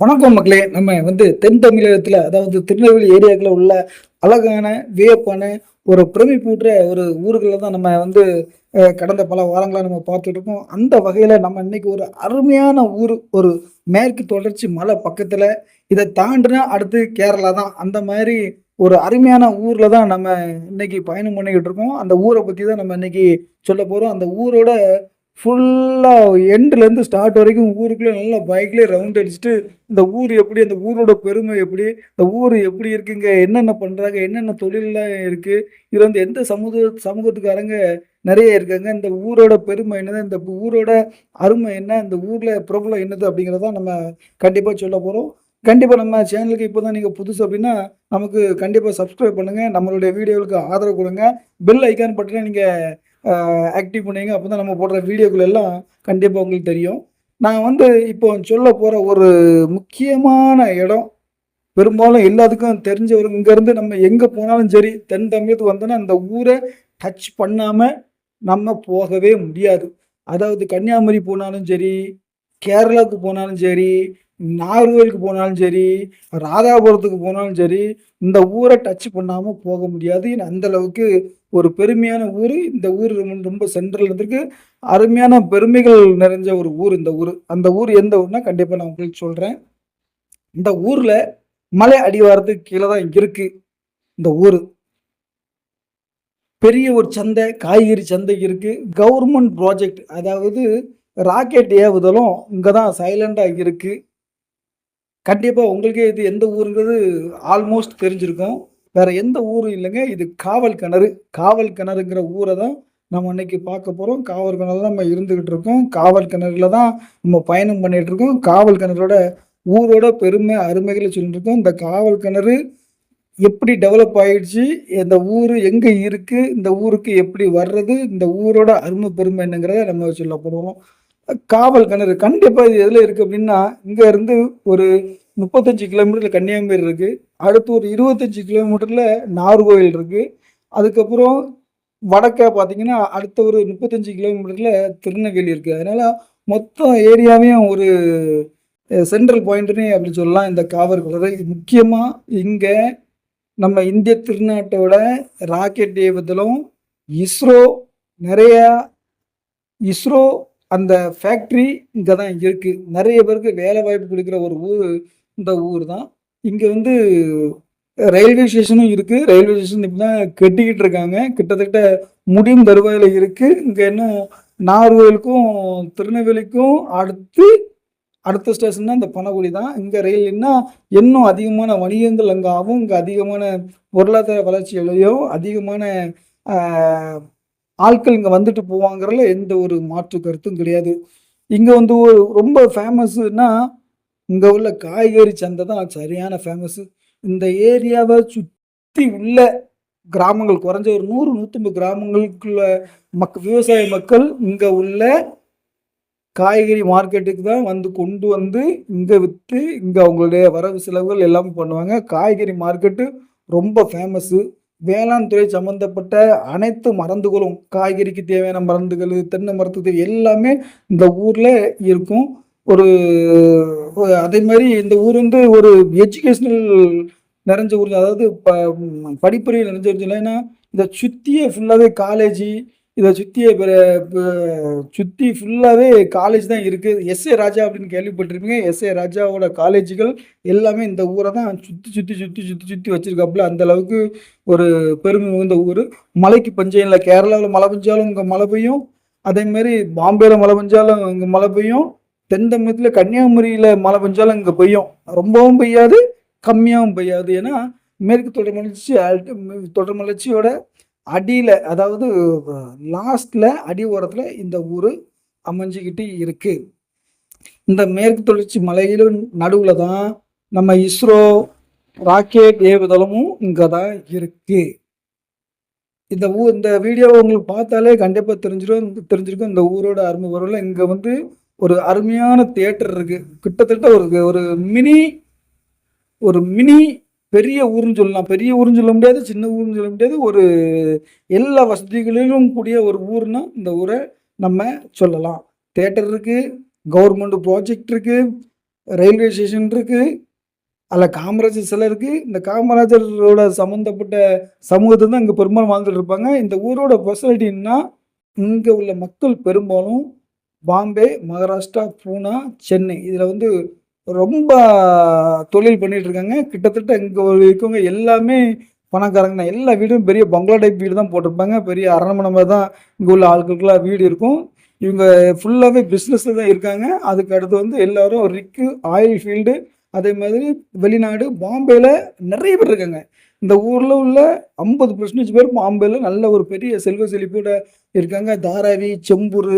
வணக்கம் மக்களே. நம்ம வந்து தென் தமிழகத்தில் அதாவது திருநெல்வேலி ஏரியாக்கில் உள்ள அழகான வியப்பான ஒரு பிரமிப்பூட்டுற ஒரு ஊர்களில் தான் நம்ம வந்து கடந்த பல வாரங்களாக நம்ம பார்த்துட்டு இருக்கோம். அந்த வகையில் நம்ம இன்னைக்கு ஒரு அருமையான ஊர் ஒரு மேற்கு தொடர்ச்சி மலை பக்கத்தில் இதை தாண்டினா அடுத்து கேரளா தான். அந்த மாதிரி ஒரு அருமையான ஊரில் தான் நம்ம இன்னைக்கு பயணம் பண்ணிக்கிட்டு இருக்கோம். அந்த ஊரை பற்றி தான் நம்ம இன்னைக்கு சொல்ல போகிறோம் அந்த ஊரோட ஃபுல்லாக எண்ட்லேருந்து ஸ்டார்ட் வரைக்கும் ஊருக்குள்ளே நல்லா பைக்லேயே ரவுண்ட் அடிச்சுட்டு இந்த ஊர் எப்படி அந்த ஊரோட பெருமை எப்படி இந்த ஊர் எப்படி இருக்குங்க என்னென்ன பண்ணுறாங்க என்னென்ன தொழிலெலாம் இருக்குது இதில் வந்து எந்த சமூக சமூகத்துக்காரங்க நிறைய இருக்காங்க இந்த ஊரோட பெருமை என்னது இந்த ஊரோட அருமை என்ன இந்த ஊரில் பிரபலம் என்னது அப்படிங்கிறத நம்ம கண்டிப்பாக சொல்ல போகிறோம் கண்டிப்பாக நம்ம சேனலுக்கு இப்போ தான் நீங்கள் புதுசு அப்படின்னா நமக்கு கண்டிப்பாக சப்ஸ்கிரைப் பண்ணுங்கள் நம்மளுடைய வீடியோவுக்கு ஆதரவு கொடுங்க பெல் ஐக்கான் பட்டினா நீங்கள் ஆக்டிவ் பண்ணுவீங்க அப்போ தான் நம்ம போடுற வீடியோக்கள் எல்லாம் கண்டிப்பாக உங்களுக்கு தெரியும். நான் வந்து இப்போ சொல்ல போகிற ஒரு முக்கியமான இடம் பெரும்பாலும் எல்லாத்துக்கும் தெரிஞ்சவர் இங்கேருந்து நம்ம எங்கே போனாலும் சரி தென் தமிழத்துக்கு வந்தோன்னா இந்த ஊரை டச் பண்ணாமல் நம்ம போகவே முடியாது. அதாவது கன்னியாகுமரி போனாலும் சரி கேரளாவுக்கு போனாலும் சரி நாகர்கோவிலுக்கு போனாலும் சரி ராதாபுரத்துக்கு போனாலும் சரி இந்த ஊரை டச் பண்ணாமல் போக முடியாது. அந்தளவுக்கு அந்த அளவுக்கு ஒரு பெருமையான ஊர் இந்த ஊர் ரொம்ப ரொம்ப சென்ட்ரல் இருந்திருக்கு அருமையான பெருமைகள் நிறைஞ்ச ஒரு ஊர் இந்த ஊர். அந்த ஊர் எந்த ஊர்னா கண்டிப்பாக நான் உங்களுக்கு சொல்கிறேன் இந்த ஊரில் மலை அடிவாரத்துக்கு கீழே தான் இருக்கு இந்த ஊர். பெரிய ஒரு சந்தை காய்கறி சந்தை இருக்குது கவர்மெண்ட் ப்ராஜெக்ட் அதாவது ராக்கெட் ஏவுதலும் இங்கே தான் சைலண்டாக இருக்குது கண்டிப்பாக உங்களுக்கே இது எந்த ஊருங்கிறது ஆல்மோஸ்ட் தெரிஞ்சிருக்கும். வேற எந்த ஊரும் இல்லைங்க. இது காவல் கிணறு. காவல் கிணறுங்கிற ஊரை தான் நம்ம இன்னைக்கு பார்க்க போகிறோம் காவல் கிணறு தான் நம்ம இருந்துக்கிட்டு இருக்கோம். காவல் கிணறுல தான் நம்ம பயணம் பண்ணிகிட்டு இருக்கோம். காவல் கிணறோட ஊரோட பெருமை அருமைகளை சொல்லிட்டு இருக்கோம். இந்த காவல் கிணறு எப்படி டெவலப் ஆயிடுச்சு? இந்த ஊர் எங்கே இருக்குது இந்த ஊருக்கு எப்படி வர்றது? இந்த ஊரோட அருமை பெருமை என்னங்கிறத நம்ம சொல்ல போகிறோம் காவல் கிணறு கண்டிப்பாக இது எதில் இருக்குது அப்படின்னா இங்கேருந்து ஒரு முப்பத்தஞ்சு கிலோமீட்டரில் கன்னியாகுமரி இருக்குது அடுத்து ஒரு இருபத்தஞ்சி கிலோமீட்டரில் நார்கோயில் இருக்குது அதுக்கப்புறம் வடக்க பார்த்தீங்கன்னா அடுத்த ஒரு முப்பத்தஞ்சு கிலோமீட்டரில் திருநெல்வேலி இருக்குது அதனால் மொத்தம் ஏரியாவையும் ஒரு சென்ட்ரல் பாயிண்ட்னே அப்படி சொல்லலாம். இந்த காவல் கிணறு முக்கியமாக இங்கே நம்ம இந்திய திருநாட்டோட ராக்கெட் தேவத்திலும் இஸ்ரோ நிறையா இஸ்ரோ அந்த ஃபேக்ட்ரி இங்கே தான் இருக்குது நிறைய பேருக்கு வேலை வாய்ப்பு கொடுக்குற ஒரு ஊர் இந்த ஊர் தான். இங்கே வந்து ரயில்வே ஸ்டேஷனும் இருக்குது ரயில்வே ஸ்டேஷன் இப்போ தான் கட்டிக்கிட்டு இருக்காங்க. கிட்டத்தட்ட முடியும் தருவாயில் இருக்குது இங்கே இன்னும் நாகர்கோவிலுக்கும் திருநெல்வேலிக்கும் அடுத்து அடுத்த ஸ்டேஷன் இந்த பனகுடி தான். இங்கே ரயில் இன்னும் இன்னும் அதிகமான வணிகங்கள் அங்கே ஆகும் இங்கே அதிகமான பொருளாதார வளர்ச்சியிலையும் அதிகமான ஆட்கள் இங்கே வந்துட்டு போவாங்கிறதுல எந்த ஒரு மாற்று கருத்தும் கிடையாது. இங்கே வந்து ஒரு ரொம்ப ஃபேமஸ்னா இங்கே உள்ள காய்கறி சந்தை தான் சரியான ஃபேமஸ் இந்த ஏரியாவை சுற்றி உள்ள கிராமங்கள் குறைஞ்ச ஒரு நூறு நூற்றம்பது கிராமங்களுக்குள்ள மக் விவசாய மக்கள் இங்கே உள்ள காய்கறி மார்க்கெட்டுக்கு தான் வந்து கொண்டு வந்து இங்கே விற்று இங்கே அவங்களுடைய வரவு செலவுகள் எல்லாமே பண்ணுவாங்க. காய்கறி மார்க்கெட்டு ரொம்ப ஃபேமஸ்ஸு வேளாண் துறை சம்மந்தப்பட்ட அனைத்து மருந்துகளும் காய்கறிக்கு தேவையான மருந்துகள் தென்னை மரத்துக்கு எல்லாமே இந்த ஊரில் இருக்கும். ஒரு- அதே மாதிரி இந்த ஊர் வந்து ஒரு எஜுகேஷ்னல் நிறைஞ்ச ஊர். அதாவது ப படிப்பறிவு நிறைஞ்ச ஊர் ஏன்னா இதை சுற்றியே ஃபுல்லாகவே காலேஜி இதை சுற்றியே சுற்றி ஃபுல்லாகவே காலேஜ் தான் இருக்குது எஸ்ஏ ராஜா அப்படின்னு கேள்விப்பட்டிருப்பீங்க. எஸ்ஏ ராஜாவோட காலேஜுகள் எல்லாமே இந்த ஊரை தான் சுற்றி சுற்றி சுற்றி சுற்றி சுற்றி வச்சிருக்காப்புல. அந்த அளவுக்கு ஒரு பெருமை மிகுந்த ஊர். மலைக்கு பஞ்சம் இல்லை. கேரளாவில் மழை பெஞ்சாலும் இங்கே மழை பெய்யும். அதேமாரி பாம்பேயில் மழை பெஞ்சாலும் இங்கே மழை பெய்யும். தென் தமிழகத்தில் கன்னியாகுமரியில் மழை பெஞ்சாலும் இங்கே பெய்யும். ரொம்பவும் பெய்யாது கம்மியாகவும் பெய்யாது. ஏன்னா மேற்கு தொடர் மலர்ச்சி தொடர் மலர்ச்சியோட அடியில் அதாவது லாஸ்டில் அடி ஓரத்தில் இந்த ஊர் அமைஞ்சிக்கிட்டு இருக்குது இந்த மேற்கு தொடர்ச்சி மலையிலும் நடுவில் தான் நம்ம இஸ்ரோ ராக்கெட் ஏவுதளமும் இங்கே தான் இருக்குது இந்த ஊர் இந்த வீடியோவை உங்களுக்கு பார்த்தாலே கண்டிப்பாக தெரிஞ்சிடும் தெரிஞ்சிருக்கும். இந்த ஊரோட அருமை வரல இங்கே வந்து ஒரு அருமையான தியேட்டர் இருக்கு கிட்டத்தட்ட ஒரு ஒரு மினி ஒரு மினி பெரிய ஊர்னு சொல்லலாம் பெரிய ஊர்னு சொல்ல முடியாது சின்ன ஊர்னு சொல்ல முடியாது ஒரு எல்லா வசதிகளிலும் கூடிய ஒரு ஊர்னா இந்த ஊரை நம்ம சொல்லலாம் தேட்டர் இருக்கு கவர்மெண்ட் ப்ராஜெக்ட் இருக்கு ரயில்வே ஸ்டேஷன் இருக்கு. அதில் காமராஜர் சிலை இருக்குது இந்த காமராஜரோட சம்மந்தப்பட்ட சமூகத்தை தான் இங்கே பெரும்பாலும் வாழ்ந்துட்டு இருப்பாங்க. இந்த ஊரோட ஸ்பெஷாலிட்டி இங்கே உள்ள மக்கள் பெரும்பாலும் பாம்பே, மகாராஷ்டிரா, பூனா, சென்னை இதில் வந்து ரொம்ப தொழில் பண்ணிகிட்டு இருக்காங்க. கிட்டத்தட்ட இங்கே இருக்கவங்க எல்லாமே பணக்காரங்க தான். எல்லா வீடும் பெரிய பங்களா டைப் வீடு தான் போட்டிருப்பாங்க. பெரிய அரண்மனை மாதிரி தான் இங்கே உள்ள ஆட்களுக்கெல்லாம் வீடு இருக்கும். இவங்க ஃபுல்லாகவே பிஸ்னஸில் தான் இருக்காங்க. அதுக்கு அடுத்து வந்து எல்லோரும் ரிக்கு, ஆயில் ஃபீல்டு அதே மாதிரி வெளிநாடு பாம்பேயில் நிறைய பேர் இருக்காங்க. இந்த ஊரில் உள்ள 50% பேர் பாம்பேயில் நல்ல ஒரு பெரிய செல்வ செழிப்போட இருக்காங்க. தாராவி, செம்பூர்